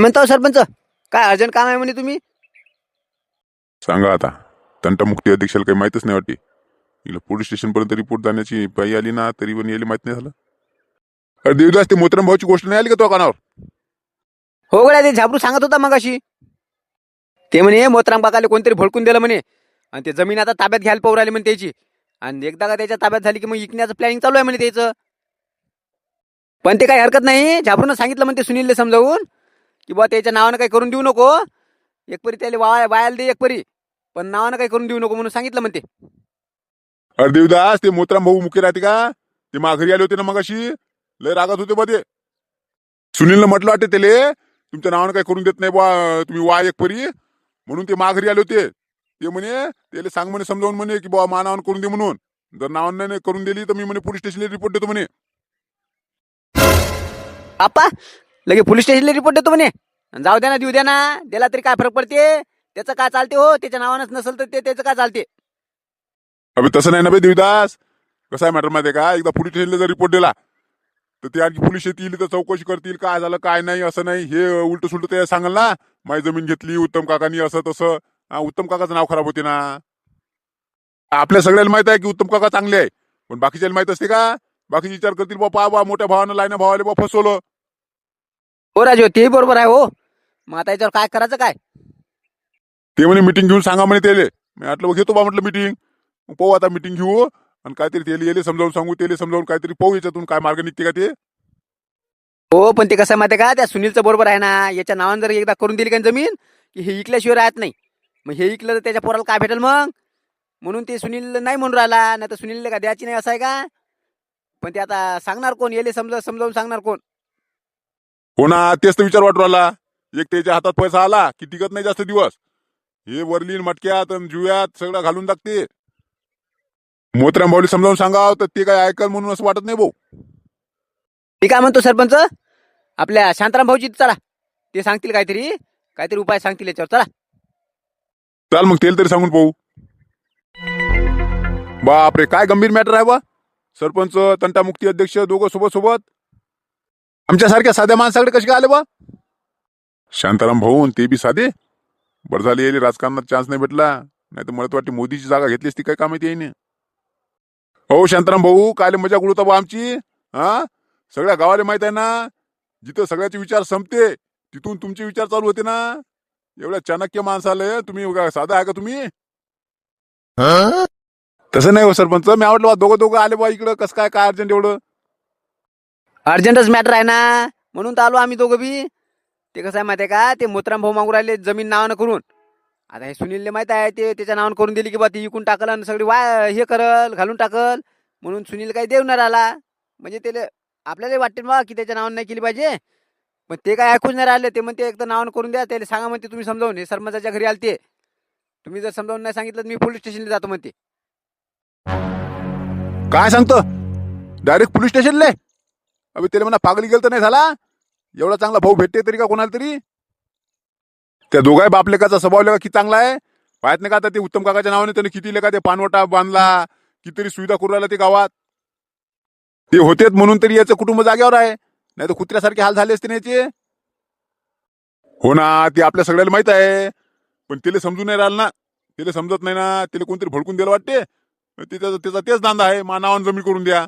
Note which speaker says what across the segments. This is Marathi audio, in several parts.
Speaker 1: म्हणता हो सरपंच? काय अर्जंट काम आहे म्हणे तुम्ही?
Speaker 2: सांगा आता. तंटामुक्ती अध्यक्षाला काही माहीतच नाही वाटते. हिला पोलीस स्टेशनपर्यंत रिपोर्ट जाण्याची बाई आली ना तरी पण यायला माहीत नाही झालं. अरे देवदास ते मोत्रम भाऊची गोष्ट नाही आली का तो कानावर
Speaker 1: हो गड्या ते झाबरू सांगत होता मग अशी ते म्हणे मोत्रांग बाकाले कोणतरी भडकून दिलं म्हणे. आणि ते जमीन आता ताब्यात घ्यायला पाहू राहिली म्हणे त्याची. आणि एकदा का त्याच्या ताब्यात झाली की मग इकण्याचं प्लॅनिंग चालू आहे म्हणे त्याचं. पण ते काही हरकत नाही. झाबरूनं सांगितलं म्हणते सुनीलने समजावून. की बुवा त्याच्या नावानं काही करून देऊ नको. एक परी त्याला वाया वायाला दे एक परी पण नावानं काही करून देऊ नको म्हणून सांगितलं म्हणते.
Speaker 2: अरे देवदास ते मोत्राम भाऊ मुके राहते का? ते माघारी आले होते ना मग अशी लय रागात होते बा ते. सुनीलनं म्हटलं वाटते त्याले तुमच्या नावानं काही करून देत नाही बा तुम्ही वा एक परी म्हणून ते माघारी आले होते. ते म्हणे त्याला सांग म्हणे समजावून म्हणे की बाबा मा नावानं करून दे म्हणून. जर नावानं नाही करून दिली तर मी म्हणे पोलीस स्टेशनला रिपोर्ट देतो म्हणे.
Speaker 1: आपा लगे पोलीस स्टेशनला रिपोर्ट देतो म्हणे. जाऊ द्या ना देऊ द्या ना. त्याला तरी काय फरक पडते? त्याचं काय चालते हो? त्याच्या नावानंच नसेल तर ते त्याचं काय चालते?
Speaker 2: अबे तसं नाही ना बे देवदास. कसं आहे मॅटर माहिती आहे का? एकदा पोलीस स्टेशनला जर रिपोर्ट दिला तर ते आणखी पोलीस येतील तर चौकशी करतील काय झालं काय नाही असं नाही. हे उलट सुलट ते सांगाल ना माझी जमीन घेतली उत्तम काकानी असं तसं. हा, उत्तम काकाचं नाव खराब होते ना. आपल्या सगळ्याला माहीत आहे की उत्तम काका चांगले आहे. पण बाकीच्याला माहीत असते का? बाकीचे विचार करतील बा पा बा मोठ्या भावानं लाईना भावाले बा फसवलं.
Speaker 1: हो राजू तेही बरोबर आहे हो. मग आता याच्यावर काय करायचं काय?
Speaker 2: ते म्हणे मिटिंग घेऊन सांगा म्हणे त्याले. मी म्हटलं "बघ, घेतो बा म्हटलं मिटिंग पाहू आता मिटिंग घेऊ. आणि काहीतरी त्याला येले समजावून सांगू त्याला समजावून काहीतरी पाहू याच्यातून काय मार्ग निघते का ते.
Speaker 1: हो पण ते कसं आहे माहिती आहे का? त्या सुनीलचं बरोबर आहे ना. याच्या नावानं जर एकदा करून दिली का जमीन की हे इकल्याशिवाय राहत नाही. मग हे इकलं तर त्याच्या पोराला काय भेटेल मग? म्हणून ते सुनील नाही म्हणून राहिला. नाही तर सुनीलला का द्यायची नाही असं आहे का? पण ते आता सांगणार कोण? येले समजा समजावून सांगणार कोण?
Speaker 2: हो ना तेच तर विचार वाटू राहिला. एक त्याच्या हातात पैसा आला की टिकत नाही जास्त दिवस. हे वरलीन मटक्यात अन जुव्यात सगळं घालून टाकते. मोत्र्याम भाऊली समजावून सांगाव तर ते काय ऐकल म्हणून असं वाटत नाही भाऊ.
Speaker 1: मी काय म्हणतो सरपंच? आपल्या शांताराम भाऊजी चला. ते सांगतील काहीतरी. काहीतरी उपाय सांगतील याच्यावर. चला.
Speaker 2: चाल मग तेल तरी सांगून पाहू. बापरे काय गंभीर मॅटर आहे बा. सरपंच तंटामुक्ती अध्यक्ष दोघं सोबत सोबत. आमच्यासारख्या साध्या माणसाकडे कसे काय आले बा? शांताराम भाऊ ते बी साधे. बरं झाले यायले राजकारणात चान्स नाही भेटला. नाही तर मला तर वाटते मोदीची जागा घेतली असती काय काम येते हो शांताराम भाऊ काल मजा उडवता बा आमची? हा? सगळ्या गावाला माहीत आहे ना? जिथं सगळ्याचे विचार संपते तिथून तुमचे विचार चालू होते ना? एवढ्या चाणक्य माणसाला तुम्ही साधा आहे का तुम्ही? तसं नाही हो सरपंच मी आवडलं बा दोघं दोघं आले बा इकडं. कसं काय काय अर्जंट एवढं?
Speaker 1: अर्जंटच मॅटर आहे ना? म्हणून तर आलो आम्ही दोघं बी. ते कसं आहे माहिती आहे का? ते मोतराम भाऊ मागू राहिले जमीन नावानं करून. आता हे सुनीलले माहीत आहे ते त्याच्या नावानं करून दिली की बा ती इकून टाकल आणि सगळी वा हे करल घालून टाकल. म्हणून सुनील काही देऊ नाही राहिला. म्हणजे त्याला आपल्याला वाटते बा की त्याच्या नावानं नाही केली पाहिजे. पण ते काय ऐकूच नाही राहिले. ते म्हणते एकदा नावानं करून द्या. त्याला सांगा म्हणते तुम्ही समजावून हे सरपंचाच्या घरी आलते. तुम्ही जर समजावून नाही सांगितलं तर मी पोलीस स्टेशनला जातो म्हणते.
Speaker 2: काय सांगतो? Direct police स्टेशनले? अभि त्याला म्हणा पागली गेलं तर नाही झाला? एवढा चांगला भाऊ भेटते तरी का कोणाला तरी? त्या दोघाही बापलेकाचा स्वभाव लेखा किती चांगला आहे. पाहत नाही का आता ते उत्तम काकाच्या नावाने त्याने किती लेखा ते पानवटा बांधला कितीतरी सुविधा करू राहिला ते गावात. ते होतेत म्हणून तरी याचं कुटुंब जाग्यावर आहे. नाही तर कुत्र्यासारखे हाल झाले असते ना याचे. हो ना ते आपल्या सगळ्याला माहीत आहे. पण त्याला समजून नाही राहिलं ना. त्याला समजत नाही ना. त्याला कोणतरी भडकून द्यायला वाटते. ते त्याचा त्याचा तेच दांदा आहे. मा नावानं जमीन करून द्या.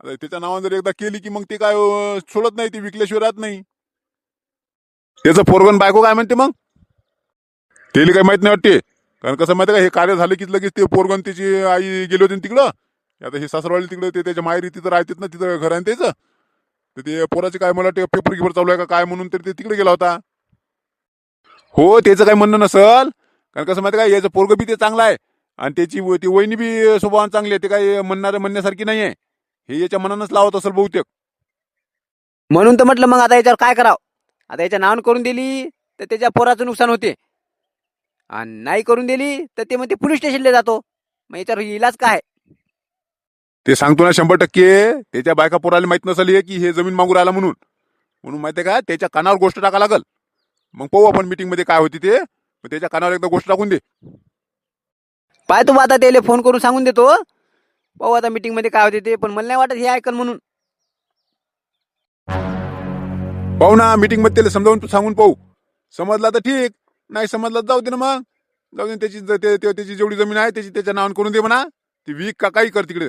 Speaker 2: आता त्याच्या नावानं जर एकदा केली की मग ते काय अं, सोडत नाही ते विकल्याशिवाय राहत नाही. त्याचं पोरगण बायको काय म्हणते मग? त्याला काही माहीत नाही वाटते. कारण कसं माहिती का हे कार्य झालं की लगेच ते पोरगण त्याची आई गेली होती ना तिकडं. आता हे सासरवाडी तिकडं ते त्याच्या माहेरी तिथं राहतात ना तिथं घर आहे ना त्याचं. तर ते पोराचे काय मला वाटते पेपर गिपर चालू आहे का काय म्हणून तर ते तिकडे गेला होता. हो त्याचं काही म्हणणं नसल. कारण कसं माहिती का याचं पोरग बी ते चांगलं आहे. आणि त्याची व- ती वहिनी बी स्वभावान चांगली आहे ते काही म्हणणारं म्हणण्यासारखी नाही आहे. हे याच्या मनानंच लावत असेल बहुतेक.
Speaker 1: म्हणून तर म्हटलं मग आता याच्यावर काय करावं? आता याच्या नावानं करून दिली तर त्याच्या पोराचं नुकसान होते. आणि नाही करून दिली तर ते म्हणते पोलीस स्टेशनला जातो. मग याच्यावर इलाज काय?
Speaker 2: ते सांगतो ना शंभर टक्के त्याच्या बायका पोराला माहीत नसेल की हे जमीन मागू राहिला म्हणून. म्हणून माहितीये का त्याच्या कानावर गोष्ट टाका लागल. मग पाहू आपण मीटिंगमध्ये काय होती ते. मग त्याच्या कानावर एकदा गोष्ट टाकून दे.
Speaker 1: पाय तू आता त्याला फोन करून सांगून देतो पाहू आता मीटिंगमध्ये काय होते ते पण मला नाही वाटत हे ऐकन म्हणून.
Speaker 2: पाहू ना मीटिंगमध्ये त्याला समजावून सांगून पाहू. समजला तर ठीक नाही समजला तर जाऊ दे ना मग. जाऊ दे त्याची ते- ते- ते- त्याची जेवढी जमीन आहे त्याची त्याच्या नावाने करून दे म्हणा. ती वीक का काही कर तिकडे.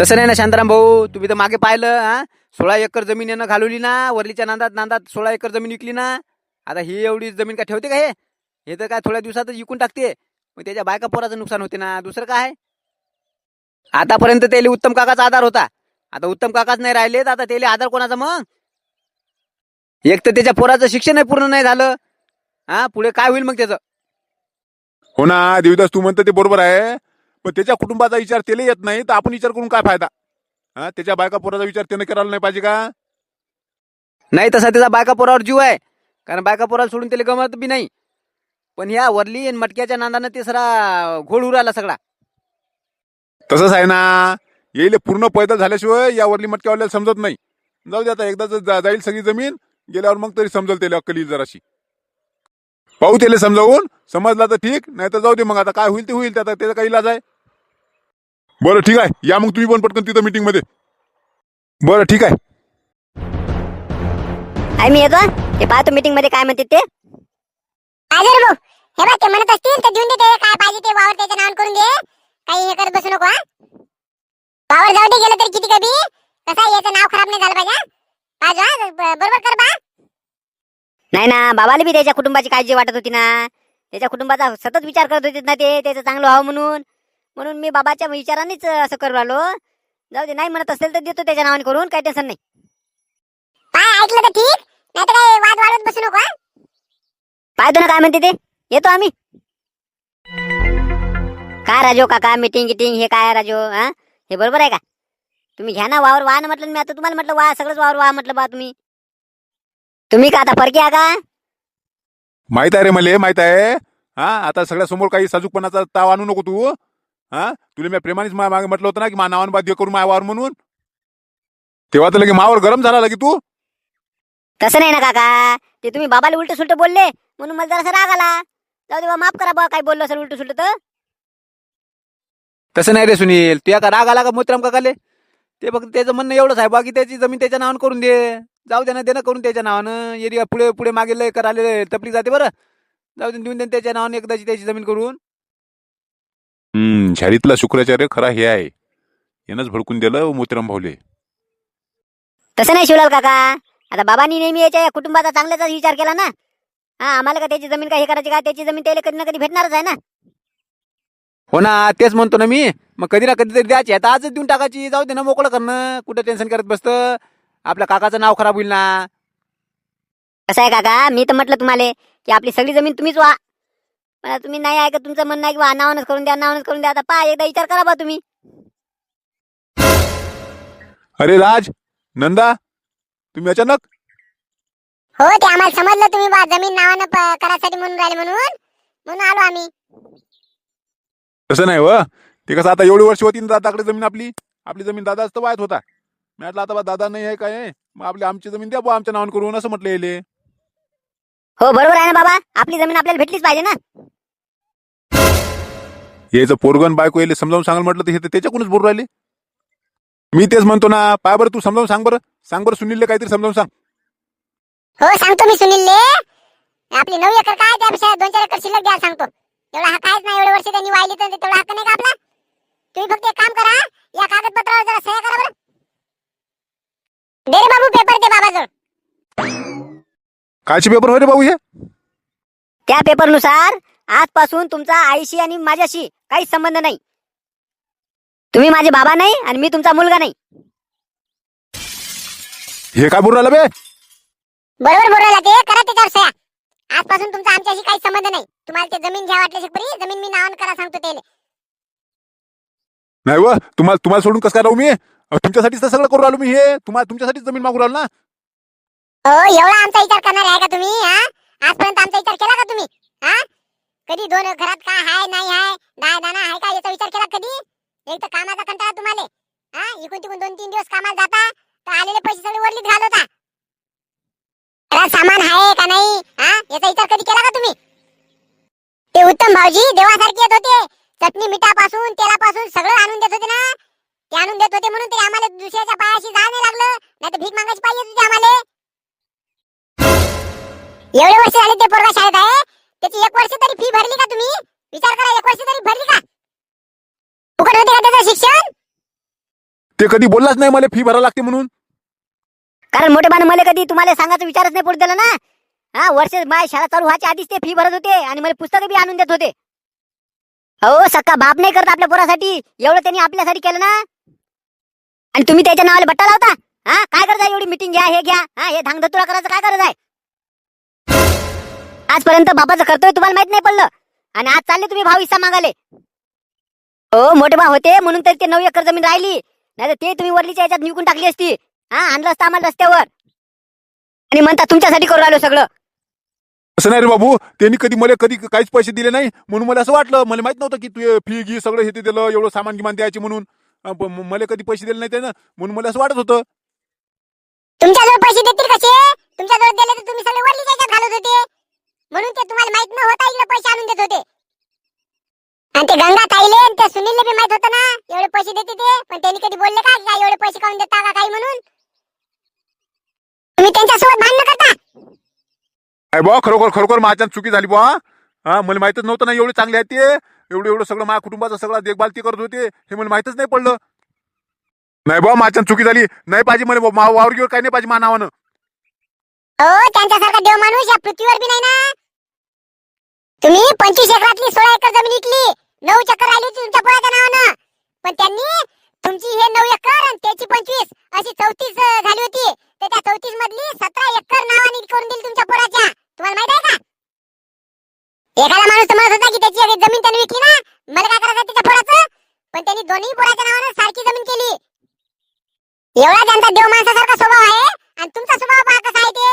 Speaker 1: तसं नाही ना शांताराम भाऊ तुम्ही तर मागे पाहिलं हा? सोळा एकर जमीन यानं घालवली ना वरलीच्या नांदात नांदात सोळा एकर जमीन विकली ना. आता ही एवढी जमीन काय ठेवते का हे? हे तर काय थोड्या दिवसातच विकून टाकते. मग त्याच्या बायका पोराचं नुकसान होते ना. दुसरं काय? आतापर्यंत त्याला उत्तम काकाचा आधार होता. आता उत्तम काकाच नाही राहिले तर आता त्याला आधार कोणाचा मग? एक तर त्याच्या पोराचं शिक्षणही पूर्ण नाही झालं. हा पुढे काय होईल मग त्याचं?
Speaker 2: हो ना देवीदास तू म्हणतो ते बरोबर आहे. पण त्याच्या कुटुंबाचा विचार त्याला येत नाही तर आपण विचार करून काय फायदा? हा त्याच्या बायका पोराचा विचार त्यानं करायला नाही पाहिजे का?
Speaker 1: नाही तसा त्याचा बायका पोरावर जीव आहे. कारण बायका पोराला सोडून त्याला गमत बी नाही. पण ह्या वरली आणि मटक्याच्या नांदानं ते सरा घोळ उराला सगळा.
Speaker 2: तसंच आहे ना येईल पूर्ण पैदल झाल्याशिवाय या वरली मटक्यावाल्याला समजत नाही. जाऊ दे आता एकदा जा- जाईल सगळी जमीन गेल्यावर मग तरी समजेल त्याला अक्कल येईल जराशी. पाहू त्याला समजावून समजला तर ठीक नाही तर जाऊ दे मग आता काय होईल ते होईल ते आता त्याचा काही इलाज आहे. बरं ठीक आहे. या मग तुम्ही पण पटकन तिथं मीटिंगमध्ये. बरं ठीक आहे.
Speaker 3: आहे मी येतो? ते पाहतो मीटिंगमध्ये काय म्हणते ते.
Speaker 4: आजर भाऊ हे बघ ते म्हणत असतील तर देऊन दे ते काय पाहिजे ते वावर त्याच्या नावावर करून दे. काही हे करत बसू नको हा. वावर जाऊ दे गेलं तरी किती कधी कसं याचं नाव खराब नाही झालं पाहिजे? पाहिजे बरोबर कर बा.
Speaker 3: नाही ना बाबाला बी त्याच्या कुटुंबाची काळजी वाटत होती ना. त्याच्या कुटुंबाचा सतत विचार करत होते ना ते. त्याचं चांगलं व्हावं म्हणून. म्हणून मी बाबाच्या विचारानेच असं करू आलो जाऊ दे नाही म्हणत असेल तर देतो त्याच्या नावाने करून. काही टेन्शन नाही.
Speaker 4: ऐकलं तर ठीक. नाही तर काय वाद वाढवत बसू नको?
Speaker 3: पाहतो ना काय म्हणते ते? येतो आम्ही. काय राजो काका मीटिंग गिटिंग हे काय राजो हा? हे बरोबर आहे का? तुम्ही घ्या ना वावर वाह ना म्हटलं मी आता तुम्हाला म्हटलं वा सगळंच वावर वाह म्हटलं बा तुम्ही. तुम्ही का आता फरकी आहे का
Speaker 2: माहीत आहे रे मले माहीत आहे. हा आता सगळ्या समोर काही साजूकपणाचा ताव आणू नको तू. हा तुला मी प्रेमानेच मा- मागे म्हटलं होतं ना की मा नावान बाध्य करून मायावर म्हणून. तेव्हा तर लगे मावर गरम झाला लगे तू.
Speaker 3: तसं नाही ना काका ते तुम्ही बाबाला उलट सुलट बोलले. म्हणून मला जरासा राग आला. जाऊ दे बा माफ करा बा काही बोललो असेल उलट सुलट तर.
Speaker 1: तसं नाही रे सुनील तुया का राग आला का मोत्राम काकाले ते फक्त त्याचं म्हणणं एवढंच आहे बाकी त्याची जमीन त्याच्या नावानं करून दे. जाऊ दे ना दे ना करून त्याच्या नावानं. एरिया पुढे पुढे मागे लय करायला तपली जाते बरं. जाऊ दे देऊन दे त्याच्या नावाने एकदाची त्याची जमीन करून.
Speaker 2: हम्म शाळेतला शुक्राचार्य खरा हे आहे. यानंच भडकून दिलं मोतीराम भाऊले.
Speaker 3: तसं नाही शिवलाल काका. आता बाबांनी नेहमी याच्या या कुटुंबाचा चांगल्याचाच विचार केला ना. हा आम्हाला का त्याची जमीन काय हे करायची का त्याची जमीन त्याला कधी ना कधी भेटणारच आहे ना.
Speaker 1: हो ना तेच म्हणतो ना मी. मग कधी ना कधी तरी द्यायची आता आजच देऊन टाकायची. जाऊ दे ना मोकळं करणं कुठं टेन्शन करत बसतं? आपल्या काकाचं नाव खराब होईल ना.
Speaker 3: कसं आहे काका? मी तर म्हटलं तुम्हाला की आपली सगळी जमीन तुम्हीच व्हा मला तुम्ही नाही ऐकत तुमचं म्हणणं आहे की वा नावानच करून द्या नावानच करून द्या. आता पहा एकदा विचार करा बा तुम्ही.
Speaker 2: अरे राज नंदा तुम्ही अचानक
Speaker 4: हो ते आम्हाला समजलं तुम्ही बा जमीन नावानं प- करायसाठी म्हणून राहिले म्हणून. म्हणून आलो आम्ही.
Speaker 2: तसं नाही व ते कसं आता एवढी वर्ष होती ना दादाकडे जमीन आपली. आपली जमीन दादाच तर वायत होता. मी म्हटलं आता बा दादा नाही आहे काय? आहे मग आपली आमची जमीन द्या बुवा आमच्या नावानं करून असं म्हटलं येले.
Speaker 3: हो बरोबर आहे ना बाबा. आपली जमीन आपल्याला भेटलीच पाहिजे ना.
Speaker 2: याचं पोरगण बायको येले समजावून सांगाल म्हटलं तर हे तर त्याच्याकडूनच बोलू राहिले. मी तेच म्हणतो ना पाय बरं तू समजावून सांग बरं. सांग बरं सुनीलले काहीतरी समजावून सांग.
Speaker 4: हो सांगतो मी सुनीलले. आपली नऊ एकर काय त्यापेक्षा दोन चार एकर शिल्लक द्यायला सांगतो. एवढा हक्क आहेच ना एवढे वर्ष त्यांनी वाहिली तर तेवढा हक्क नाही का आपला? तुम्ही फक्त एक काम करा या कागदपत्रावर जरा सह्या करा बरं. दे रे बाबू पेपर दे बाबाजवळ.
Speaker 2: कायचे पेपर होय रे भाऊ हे?
Speaker 3: त्या पेपरनुसार आजपासून तुमचा आईशी आणि माझ्याशी काहीच संबंध नाही. तुम्ही माझे बाबा नाही आणि मी तुमचा मुलगा नाही.
Speaker 2: हे काय बोलू राहिला बे?
Speaker 4: बरोबर बोलायला ते करा त्याच्यावर सह्या. आजपासून तुमचा आमच्याशी काही संबंध नाही. तुम्हाला ते जमीन घ्या वाटले शिकपरी जमीन मी नावान करा सांगतो त्याला.
Speaker 2: नाही व तुम्हाला तुम्हाला सोडून कसं काय राहू मी? अहो, तुमच्यासाठीच तर सगळं करू राहिलो मी हे. तुम्हाला तुमच्यासाठीच जमीन मागू राहिलो ना?
Speaker 4: हो एवढा आमचा विचार करणार आहे का तुम्ही हा? आजपर्यंत आमचा विचार केला का तुम्ही हा? कधी दोन घरात काय हाय नाही हाय दाय दाना हाय का याचा विचार केला कधी? एक तर कामाचा कंटाळा तुम्हाला हा? इकून तिकून दोन तीन दिवस कामाला जाता तर आलेले पैसे सगळे वरलीत घालवता. घरात सामान आहे का नाही? हा? याचा विचार कधी केला का तुम्ही? ते उत्तम भाऊजी देवासारखे येत होते. चटणी मिठापासून तेलापासून सगळं आणून देत होते ना? ते आणून देत होते म्हणून ते आम्हाला दुसऱ्याच्या पायाशी जा नाही लागलं. नाही तर भीक मागायची पाहिजे होती आम्हाला. एवढे वर्ष झाले ते पोरगा शाळेत आहे. त्याची एक वर्ष तरी फी भरली का तुम्ही? विचार करा एक वर्ष तरी भरली का? फुकट होते का त्याचं शिक्षण?
Speaker 2: ते कधी बोललाच नाही मला फी भरावं लागते म्हणून.
Speaker 3: कारण मोठेपणा मला कधी तुम्हाला सांगायचा विचारच नाही पडू दिला ना. हा वर्ष माझ्या शाळा चालू व्हायच्या आधीच ते फी भरत होते आणि मला पुस्तकं बी आणून देत होते. हो सक्का बाप नाही करत आपल्या पोरासाठी. एवढं त्यांनी आपल्यासाठी केलं ना. आणि तुम्ही त्याच्या नावाला बट्टा लावता? हा काय करताय एवढी मिटिंग घ्या हे घ्या. हा हे धांगधतुरा करायचं काय करत आहे? आजपर्यंत बापाचं कर्तव्य तुम्हाला माहीत नाही पडलं. आणि आज चालले तुम्ही भाव हिस्सा मागाले हो मोठे भाव होते म्हणून तरी ते नऊ एकर जमीन राहिली. नाही तर ते तुम्ही वरलीच्या याच्यात निघून टाकली असती. हा आणलं असतं आम्हाला रस्त्यावर. आणि म्हणता तुमच्यासाठी करू राहिलो सगळं.
Speaker 2: असं नाही रे बाबू त्यांनी कधी मला कधी काहीच पैसे दिले नाही म्हणून मला असं वाटलं मला माहीत नव्हतं की तू फी घी सगळं हे ते दिलं एवढं सामान गिमान द्यायचे म्हणून. अं, पण म- मला कधी पैसे दिले नाही त्यानं म्हणून मला असं वाटत होतं.
Speaker 4: तुमच्याजवळ पैसे देतील कसे? तुमच्याजवळ दिले तर तुम्ही सगळे वरली याच्यात घालत होते. म्हणून ते तुम्हाला माहीत न होता इकडे पैसे आणून देत होते. आणि ते गंगा ताईले आणि ते सुनीलले बी माहीत होतं ना एवढे पैसे देते ते पण त्यांनी कधी बोलले का की काय एवढे पैसे काऊन देता का काही म्हणून तुम्ही त्यांच्यासोबत भांडण करता
Speaker 2: अरे बा खरोखर खरोखर माझ्या चुकी झाली बा हा? मला माहितच नव्हतं ना एवढे चांगले आहेत ते. एवढं एवढं सगळं माझ्या कुटुंबाचं सगळं देखभाल ते करत होते. हे मला माहितच नाही पडलं. नाही बा माझ्या चुकी झाली. नाही पाहिजे मला मा वावर गिवर काही नाही पाहिजे मा नावानं.
Speaker 4: हो त्यांच्यासारखा देव माणूस या पृथ्वीवर बी नाही ना? तुम्ही पंचवीस एकरातली सोळा एकर जमीन विकली. नऊ चक्कर राहिली होती तुमच्या पोराच्या नावानं. पण त्यांनी तुमची हे नऊ एकर आणि त्याची पंचवीस अशी चौतीस झाली होती. तर त्या चौतीस मधली सतरा एकर नावाने करून दिली तुमच्या पुराच्या. तुम्हाला माहीत आहे का? एखादा माणूस तर म्हणत होता की त्याची एक जमीन त्याने विकली ना. मला काय करायचं त्याच्या पोराचं पण त्यांनी दोन्ही पोराच्या नावानं सारखी जमीन केली. एवढा त्यांचा देव माणसासारखा स्वभाव आहे आणि तुमचा स्वभाव पहा कसा आहे ते.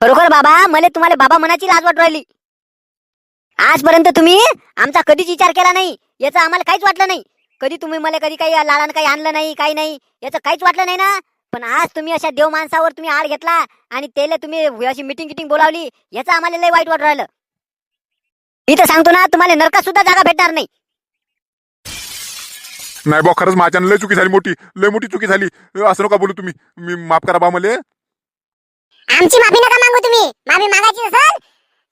Speaker 3: खरोखर बाबा मला तुम्हाला बाबा मनाची लाज वाटू राहिली. आजपर्यंत तुम्ही आमचा कधीच विचार केला नाही. याचं आम्हाला काहीच वाटलं नाही. कधी तुम्ही मला कधी काही लाडानं काही आणलं नाही काही नाही याचं काहीच वाटलं नाही ना. पण आज तुम्ही अशा देव माणसावर तुम्ही आड घेतला आणि त्याला तुम्ही अशी मिटिंग गिटिंग बोलावली याचं आम्हाला लय वाईट वाटू राहिलं. मी तर सांगतो ना तुम्हाला नरकात सुद्धा जागा भेटणार नाही.
Speaker 2: नाही बा खरंच माझ्यानं लय चुकी झाली मोठी लय मोठी चुकी झाली. असं नका बोलू तुम्ही. मी माफ करा बा मले.
Speaker 4: आमची माफी नका मागू तुम्ही. माफी मागायची असेल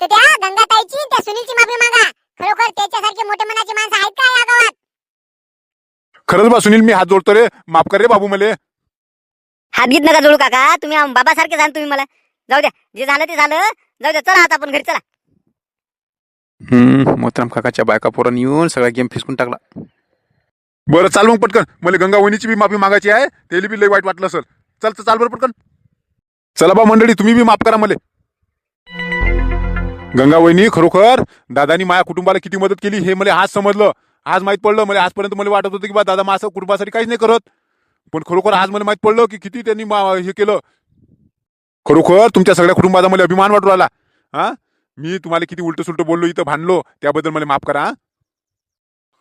Speaker 4: तर त्या गंगाताईची त्या सुनीलची माफी मागा. खरोखर त्याच्यासारखे मोठे मनाचे माणसं आहेत का या गावात?
Speaker 2: खरंच बा सुनील मी हात जोडतो रे. माफ कर रे बाबू मले.
Speaker 3: हात घेत नका जोडू काका. तुम्ही बाबासारखे जाण तुम्ही मला. जाऊ द्या. जे झालं ते झालं. जाऊ द्या. चला आता आपण घरी. चला.
Speaker 1: हम्म मोहतराम काकाच्या बायका पोरांनी येऊन सगळा गेम फिसकून टाकला.
Speaker 2: बरं चाल मग पटकन. मला गंगा वहिनीची बी माफी मागायची आहे. त्याला बी लई वाईट वाटलं सर चल तर चाल बरं पटकन. चला बा मंडळी तुम्ही बी माफ करा मले. गंगा वहिनी खरोखर दादानी माझ्या कुटुंबाला किती मदत केली हे मला आज समजलं. आज माहीत पडलं. मला आजपर्यंत मला वाटत होतं की बा दादा माझं कुटुंबासाठी काहीच नाही करत. पण खरोखर आज मला माहीत पडलं की किती त्यांनी मा- हे केलं. खरोखर तुमच्या सगळ्या कुटुंबाचा मला अभिमान वाटू राहिला. हा? मी तुम्हाला किती उलट सुलट बोललो इथं भांडलो त्याबद्दल मला माफ करा हा?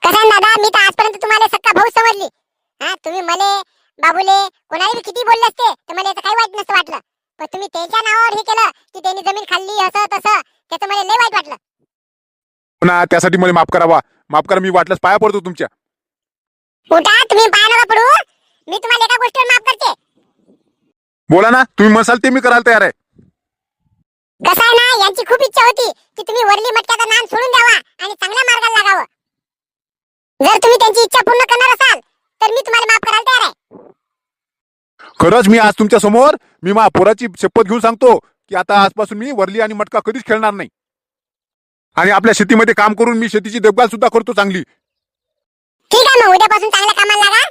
Speaker 4: कसं दादा? मी तर आजपर्यंत तुम्हाला सक्का भाऊ समजली. हा तुम्ही मले बाबूले कोणाला बी किती बोलले असते तर मला याचं काही वाईट नसतं वाटलं. पण तुम्ही त्याच्या नावावर हे केलं की त्यांनी जमीन खाल्ली असं तसं त्याचं मला लय वाईट वाटलं.
Speaker 2: पुन्हा त्यासाठी मला माफ करा बा माफ करा मी वाटल्यास पाया पडतो तुमच्या.
Speaker 4: उठा तुम्ही पाय नका पडू. मी तुम्हाला एका गोष्टीवर माफ करते.
Speaker 2: बोला ना तुम्ही म्हणसाल ते मी करायला तयार आहे.
Speaker 4: कसं आहे ना यांची खूप इच्छा होती की तुम्ही वरली मटक्याचा नाम सोडून द्यावा आणि चांगल्या मार्गाला लागावं. जर तुम्ही त्यांची इच्छा पूर्ण करणार असाल तर मी तुम्हाला माफ करायला तयार आहे.
Speaker 2: खरंच मी आज तुमच्यासमोर मी मा पोराची शपथ घेऊन सांगतो की आता आजपासून मी वरली आणि मटका कधीच खेळणार नाही. आणि आपल्या शेतीमध्ये काम करून मी शेतीची देखभाल सुद्धा करतो चांगली.
Speaker 4: ठीक आहे मग उद्यापासून चांगल्या कामाला लागा.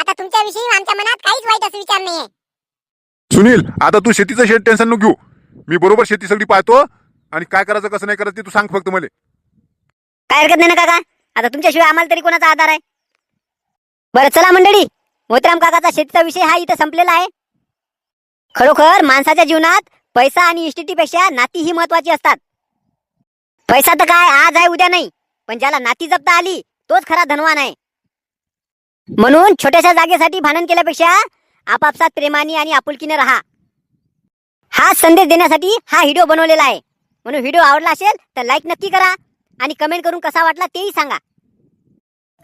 Speaker 4: आता तुमच्याविषयी आमच्या मनात काहीच वाईट असं विचार नाहीये.
Speaker 2: सुनील आता तू शेतीचं शेत टेन्शन नको घेऊ. मी बरोबर शेती सगळी पाहतो आणि काय करायचं कसं नाही करायचं ते तू सांग फक्त मला.
Speaker 3: काय हरकत नाही ना काका? आता तुमच्याशिवाय आम्हाला तरी कोणाचा आधार आहे? बरं चला मंडळी. मोतीराम काकाचा शेतीचा विषय हा इथं संपलेला आहे. खरोखर माणसाच्या जीवनात पैसा आणि इस्टेटीपेक्षा नाती ही महत्वाची असतात. पैसा तर काय आज आहे उद्या नाही. पण ज्याला नाती जपता आली तोच खरा धनवान आहे. म्हणून छोट्याशा जागेसाठी भांडण केल्यापेक्षा आपापसात प्रेमाने आणि आपुलकीने राहा. हा संदेश देण्यासाठी हा व्हिडिओ बनवलेला आहे. म्हणून व्हिडिओ आवडला असेल तर लाईक नक्की करा आणि कमेंट करून कसा वाटला तेही सांगा.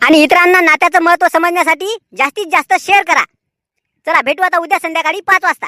Speaker 3: आणि इतरांना नात्याचं महत्त्व समजण्यासाठी जास्तीत जास्त शेअर करा. चला भेटू आता उद्या संध्याकाळी पाच वाजता.